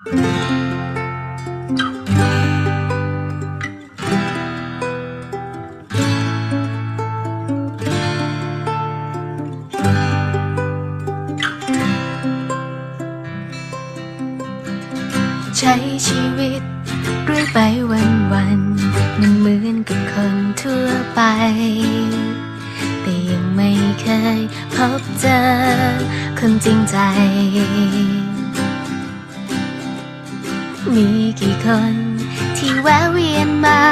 ใช้ชีวิตเรื่อยไปวันวันๆมันเหมือนกับคนทั่วไป แต่ยังไม่เคยพบเจอคนจริงใจ มีกี่คน ที่แวะเวียนมา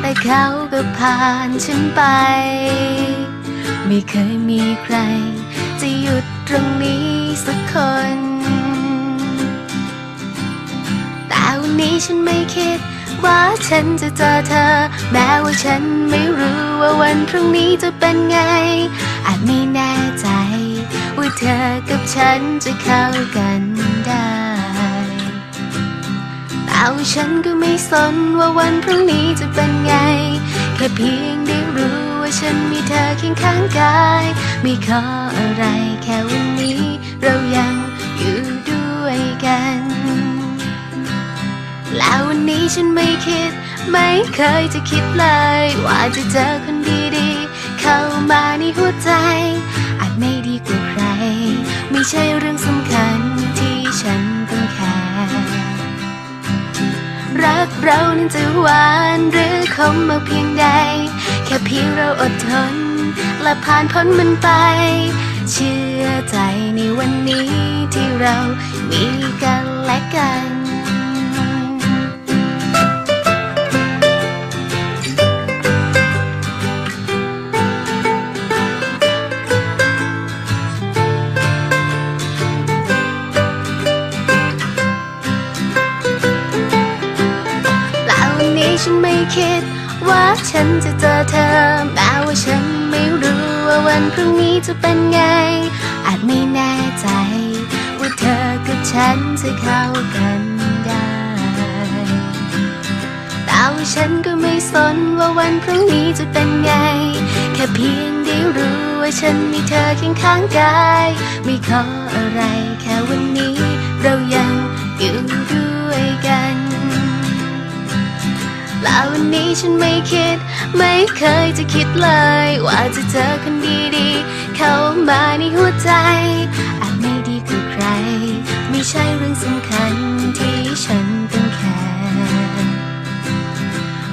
แต่เขาก็ผ่านฉันไป ไม่เคยมีใคร จะหยุดตรงนี้สักคน แต่วันนี้ฉันไม่คิด ว่าฉันจะเจอเธอ แม้ว่าฉันไม่รู้ว่าวันพรุ่งนี้จะเป็นไง อาจไม่แน่ใจ ว่าเธอกับฉันจะเข้ากันได้ แต่ว่าฉันก็ไม่สนว่าวันพรุ่งนี้จะเป็นไง แค่เพียงได้รู้ว่าฉันมีเธอเคียงข้างกาย ไม่ขออะไรแค่วันนี้ เรายังอยู่ด้วยกัน แล้ววันนี้ฉันไม่คิด ไม่เคยจะคิดเลย ว่าจะเจอคนดีๆ เข้ามาในหัวใจ อาจไม่ดีกว่าใคร ไม่ใช่เรื่องสำ เรานั้นจะหวานหรือคมมาเพียงใด แค่เพียงเราอดทน และผ่านพ้นมันไป เชื่อใจในวันนี้ที่เรามีกันและกัน ฉันไม่คิด ว่าฉันจะเจอเธอแม้ว่าฉันไม่รู้ว่าวันพรุ่งนี้จะเป็นไง อาจไม่แน่ใจ ว่าเธอกับฉันจะเข้ากันได้ แต่ว่าฉันก็ไม่สนว่าวันพรุ่งนี้จะเป็นไง แค่เพียงได้รู้ว่าฉันมีเธอเคียงข้างกาย ไม่ขออะไรแค่วันนี้ เรายังอยู่ด้วยกัน แล้ววันนี้ฉันไม่คิด ไม่เคยจะคิดเลย ว่าจะเจอคนดีๆ เข้ามาในหัวใจอาจไม่ดีกว่าใคร ไม่ใช่เรื่องสำคัญที่ฉันต้องแคร์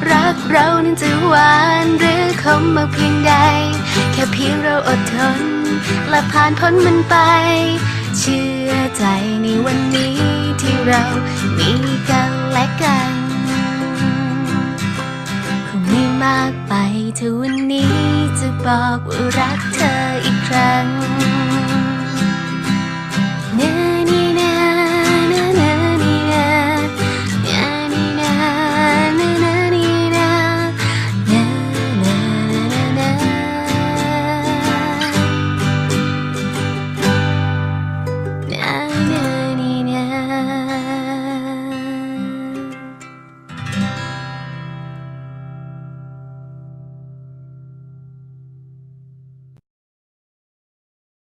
รักเรานั้นจะหวานหรือคมมากเพียงใด แค่เพียงเราอดทน และผ่านพ้นมันไป เชื่อใจในวันนี้ที่เรามีากไปถ้าวันนี้จะบอกว่ารักเธออีกครั้ง